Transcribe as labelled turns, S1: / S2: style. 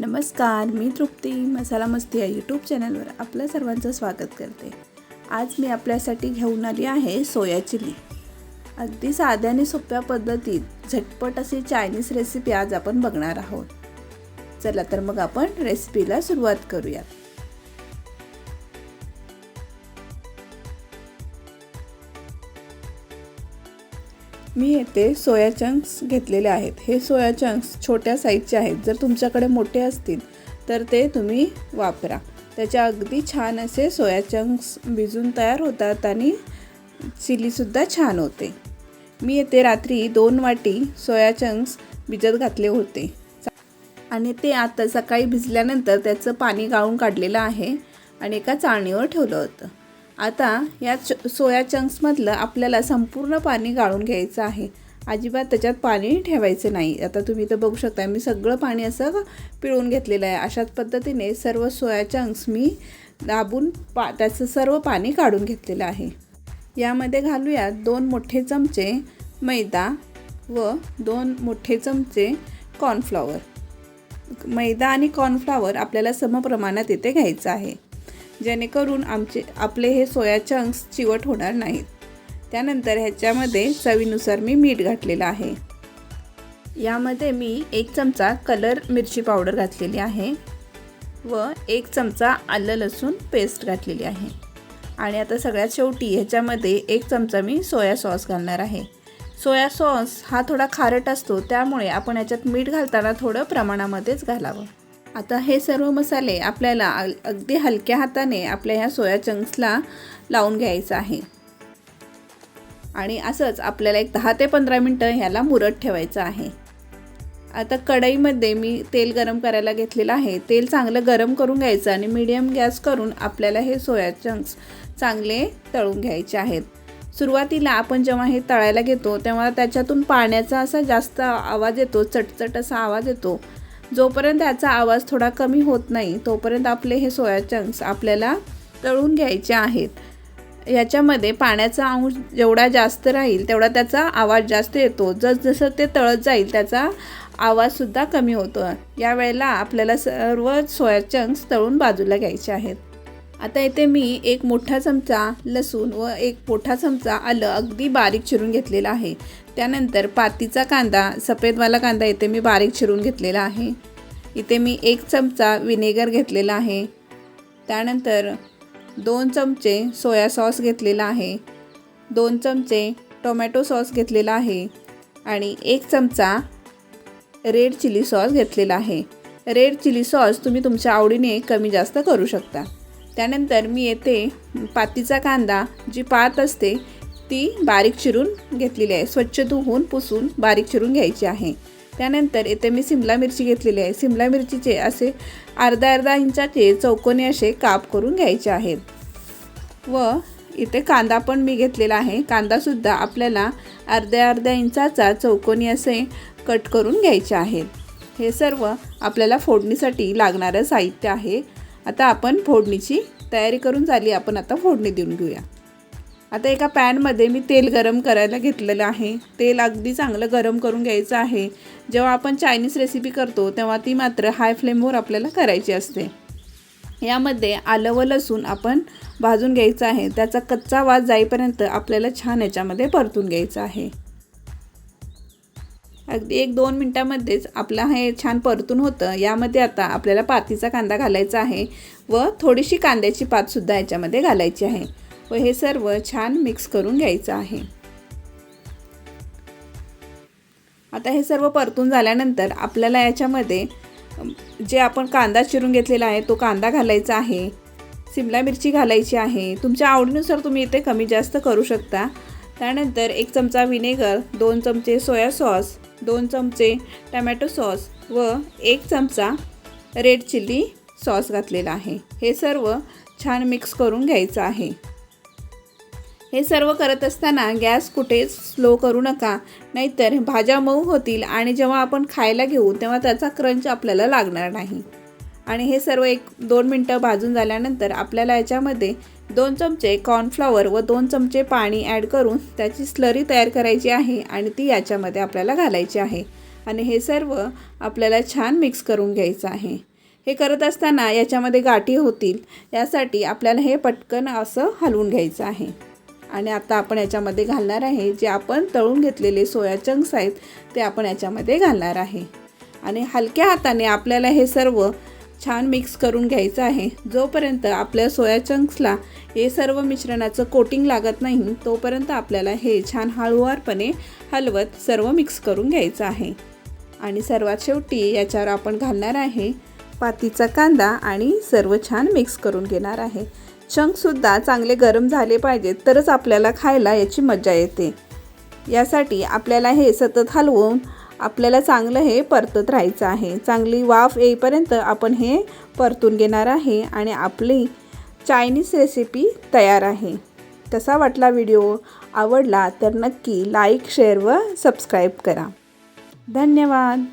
S1: नमस्कार मी तृप्ती मसाला मस्ती या यूट्यूब चॅनलवर आपल्या सर्वांचं स्वागत करते. आज मी आपल्यासाठी घेऊन आली आहे सोया चिली. अगदी साध्या आणि सोप्या पद्धतीत झटपट अशी चायनीज रेसिपी आज आपण बघणार आहोत. चला तर मग आपण रेसिपीला सुरुवात करूयात. मी येथे सोया चंक्स घेतलेले आहेत. हे सोया चंक्स छोट्या साईजचे आहेत. जर तुमच्याकडे मोठे असतील तर ते तुम्ही वापरा. त्याच्या अगदी छान असे सोया चंक्स भिजून तयार होतात आणि चिलीसुद्धा छान होते. मी येथे रात्री दोन वाटी सोया चंक्स भिजत घातले होते. आणि ते आता सकाळी भिजल्यानंतर त्याचं पाणी गाळून काढलेलं आहे आणि एका चाळणीवर ठेवलं होतं. आता या च सोया चंक्समधलं आपल्याला संपूर्ण पाणी गाळून घ्यायचं आहे. अजिबात त्याच्यात पाणी ठेवायचं नाही. आता तुम्ही तर बघू शकता मी सगळं पाणी असं पिळून घेतलेलं आहे. अशाच पद्धतीने सर्व सोया चंक्स मी दाबून पा त्याचं सर्व पाणी काढून घेतलेलं आहे. यामध्ये घालूयात दोन मोठे चमचे मैदा व दोन मोठे चमचे कॉर्नफ्लॉवर मैदा आणि कॉर्नफ्लॉवर आपल्याला समप्रमाणात इथे घ्यायचं आहे. जेणेकरून आमचे आपले हे सोया चंक्स चिवट होणार नाहीत. त्यानंतर ह्याच्यामध्ये चवीनुसार मी मीठ घातलेलं आहे. यामध्ये मी एक चमचा कलर मिरची पावडर घातलेली आहे व एक चमचा आलं लसूण पेस्ट घातलेली आहे. आणि आता सगळ्यात शेवटी ह्याच्यामध्ये एक चमचा मी सोया सॉस घालणार आहे. सोया सॉस हा थोडा खारट असतो त्यामुळे आपण याच्यात मीठ घालताना थोडं प्रमाणामध्येच घालावं. आता हे सर्व मसाले आपल्याला अगदी हलक्या हाताने आपल्या ह्या सोया चंक्सला लावून घ्यायचं आहे. आणि असंच आपल्याला एक दहा ते पंधरा मिनटं ह्याला मुरत ठेवायचं आहे. आता कढईमध्ये मी तेल गरम करायला घेतलेलं आहे. तेल चांगलं गरम करून घ्यायचं आणि मीडियम गॅस करून आपल्याला हे सोया चंक्स चांगले तळून घ्यायचे आहेत. सुरुवातीला आपण जेव्हा हे तळायला घेतो तेव्हा त्याच्यातून पाण्याचा असा जास्त आवाज येतो चटचट असा आवाज येतो. जोपर्यंत त्याचा आवाज थोडा कमी होत नाही तोपर्यंत आपले हे सोया चंक्स आपल्याला तळून घ्यायचे आहेत. याच्यामध्ये पाण्याचा अंश जेवढा जास्त राहील तेवढा त्याचा आवाज जास्त येतो. जसजसं ते तळत जाईल त्याचा आवाजसुद्धा कमी होतो. यावेळेला आपल्याला सर्व सोया चंक्स तळून बाजूला घ्यायचे आहेत. आता इथे मी एक मोठा चमचा लसूण व एक मोठा चमचा आलं अगदी बारीक चिरून घेतलेला आहे. त्यानंतर पातीचा कांदा सफेदवाला कांदा इथे मी बारीक चिरून घेतलेला आहे. इथे मी एक चमचा विनेगर घेतलेला आहे. त्यानंतर दोन चमचे सोया सॉस घेतलेला आहे. दोन चमचे टोमॅटो सॉस घेतलेला आहे आणि एक चमचा रेड चिली सॉस घेतलेला आहे. रेड चिली सॉस तुम्ही तुमच्या आवडीने कमी जास्त करू शकता. त्यानंतर मी येथे पातीचा कांदा जी पात असते ती बारीक चिरून घेतलेली आहे. स्वच्छ धुवून पुसून बारीक चिरून घ्यायची आहे. त्यानंतर इथे मी सिमला मिरची घेतलेली आहे. सिमला मिरचीचे असे अर्धा अर्धा इंचाचे चौकोनी असे काप करून घ्यायचे आहेत. व इथे कांदा पण मी घेतलेला आहे. कांदासुद्धा आपल्याला अर्ध्या अर्ध्या इंचाचा चौकोनी असे कट करून घ्यायचे आहेत. हे सर्व आपल्याला फोडणीसाठी लागणारं साहित्य आहे. आता आपण फोडणीची तयारी करून झाली आपण आता फोडणी देऊन घेऊया. आता एका पॅनमध्ये मी तेल गरम करायला घेतलेलं आहे. तेल अगदी चांगलं गरम करून घ्यायचं आहे. जेव्हा आपण चायनीज रेसिपी करतो तेव्हा ती मात्र हाय फ्लेमवर आपल्याला करायची असते. यामध्ये आलं व लसूण आपण भाजून घ्यायचं आहे. त्याचा कच्चा वास जाईपर्यंत आपल्याला छान याच्यामध्ये परतून घ्यायचं आहे. अगदी एक दोन मिनटामध्येच आपलं हे छान परतून होतं. यामध्ये आता आपल्याला पातीचा कांदा घालायचा आहे व थोडीशी कांद्याची पातसुद्धा याच्यामध्ये घालायची आहे. व हे सर्व छान मिक्स करून घ्यायचं आहे. आता हे सर्व परतून झाल्यानंतर आपल्याला याच्यामध्ये जे आपण कांदा चिरून घेतलेला आहे तो कांदा घालायचा आहे. सिमला मिरची घालायची आहे. तुमच्या आवडीनुसार तुम्ही इथे कमी जास्त करू शकता. त्यानंतर एक चमचा व्हिनेगर दोन चमचे सोया सॉस दोन चमचे टमॅटो सॉस व एक चमचा रेड चिली सॉस घातलेला आहे. हे सर्व छान मिक्स करून घ्यायचं आहे. हे सर्व करत असताना गॅस कुठेच स्लो करू नका नाहीतर भाज्या मऊ होतील आणि जेव्हा आपण खायला घेऊ तेव्हा त्याचा क्रंच आपल्याला लागणार नाही. आणि हे सर्व एक दोन मिनटं भाजून झाल्यानंतर आपल्याला याच्यामध्ये दोन चमचे कॉर्नफ्लॉवर व दोन चमचे पाणी ॲड करून त्याची स्लरी तयार करायची आहे आणि ती याच्यामध्ये आपल्याला घालायची आहे. आणि हे सर्व आपल्याला छान मिक्स करून घ्यायचं आहे. हे करत असताना याच्यामध्ये गाठी होतील. यासाठी आपल्याला हे पटकन असं हलवून घ्यायचं आहे. आणि आता आपण याच्यामध्ये घालणार आहे जे आपण तळून घेतलेले सोया चंक्स आहेत ते आपण याच्यामध्ये घालणार आहे. आणि हलक्या हाताने आपल्याला हे सर्व छान मिक्स करून घ्यायचं आहे. जोपर्यंत आपल्या सोया चंक्सला हे सर्व मिश्रणाचं कोटिंग लागत नाही तोपर्यंत आपल्याला हे छान हळूवारपणे हलवत सर्व मिक्स करून घ्यायचं आहे. आणि सर्वात शेवटी याच्यावर आपण घालणार आहे पातीचा कांदा आणि सर्व छान मिक्स करून घेणार आहे. चंकसुद्धा चांगले गरम झाले पाहिजेत तरच आपल्याला खायला याची मजा येते. यासाठी आपल्याला हे सतत हलवून आपल्याला चांगलं हे परतत राहायचं आहे. चांगली वाफ येईपर्यंत आपण हे परतून घेणार आहे आणि आपली चायनीज रेसिपी तयार आहे. कसा वाटला व्हिडिओ आवडला तर नक्की लाईक शेअर व सबस्क्राईब करा. धन्यवाद.